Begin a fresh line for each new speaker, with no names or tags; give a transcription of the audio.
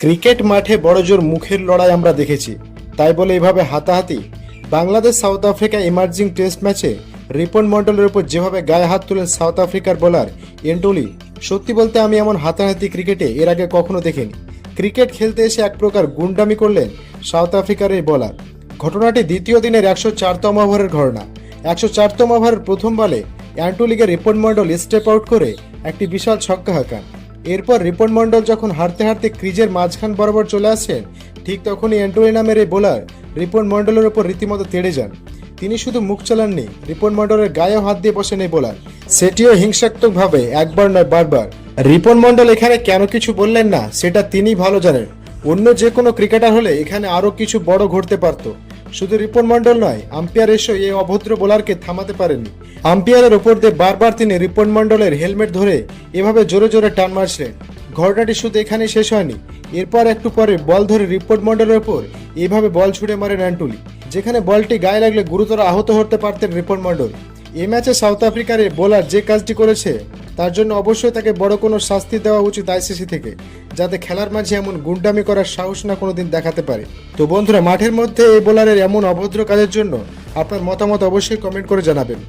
Cricket মাঠে বড়জোর মুখের লড়াই আমরা দেখেছি। তাই বলে এভাবে হাতাহাতি Bangladesh, south Africa emerging test ম্যাচে রিপন মন্ডলের উপর যেভাবে গায়ে হাত তুলেন সাউথ আফ্রিকার বোলার এন্টুলি সত্যি বলতে আমি এমন হাতাহাতি ক্রিকেটে এর আগে কখনো দেখিনি। ক্রিকেট খেলতে এসে এক প্রকার গুন্ডামি করলেন সাউথ আফ্রিকার এই বোলার ঘটনাটি দ্বিতীয় দিনের একশো চারতম ওভারের ঘটনা। একশো চারতম ওভারের প্রথম বলে অ্যান্টোলিকে রিপন মন্ডল স্টেপ আউট করে একটি বিশাল ছক্কা হাঁকান। এরপর রিপন মন্ডল যখন হারতে হারতে ক্রিজের মাঝখান বরাবর চলে আসেন, ঠিক তখনই অ্যান্টোলি নামের এই বোলার রিপন মন্ডলের ওপর রীতিমতো তেড়ে যান। তিনি শুধু মুখ চালাননি, রিপন মন্ডলের গায়েও হাত দিয়ে বসেন এই বোলার। সেটিও হিংসাত্মকভাবে একবার নয় বারবার। রিপন মন্ডল এখানে কেন কিছু বললেন না, সেটা তিনি ভালো জানেন। অন্য যে কোনো ক্রিকেটার হলে এখানে আরও কিছু বড় ঘটতে পারত। শুধু রিপন মন্ডল নয়, আম্পায়ার এসেও এই অভদ্র বোলারকে থামাতে পারেননি আম্পায়ারের ওপর দিয়ে বারবার তিনি রিপন মন্ডলের হেলমেট ধরে এভাবে জোরে জোরে টান মারছিলেন। ঘটনাটি শুধু এখানে শেষ হয়নি, এরপর একটু পরে বল ধরে রিপোর্ট মন্ডলের ওপর এইভাবে বল ছুড়ে মারেন অ্যান্টুলি যেখানে বলটি গায়ে লাগলে গুরুতর আহত হতে পারতেন রিপন মন্ডল এই ম্যাচে সাউথ আফ্রিকার বোলার যে কাজটি করেছে তার জন্য অবশ্যই তাকে বড় কোনো শাস্তি দেওয়া উচিত আইসিসি থেকে, যাতে খেলার মাঝে এমন গুন্ডামি করার সাহস না কোনোদিন দেখাতে পারে। তো বন্ধুরা, মাঠের মধ্যে এই বোলারের এমন অভদ্র কাজের জন্য আপনার মতামত অবশ্যই কমেন্ট করে জানাবেন।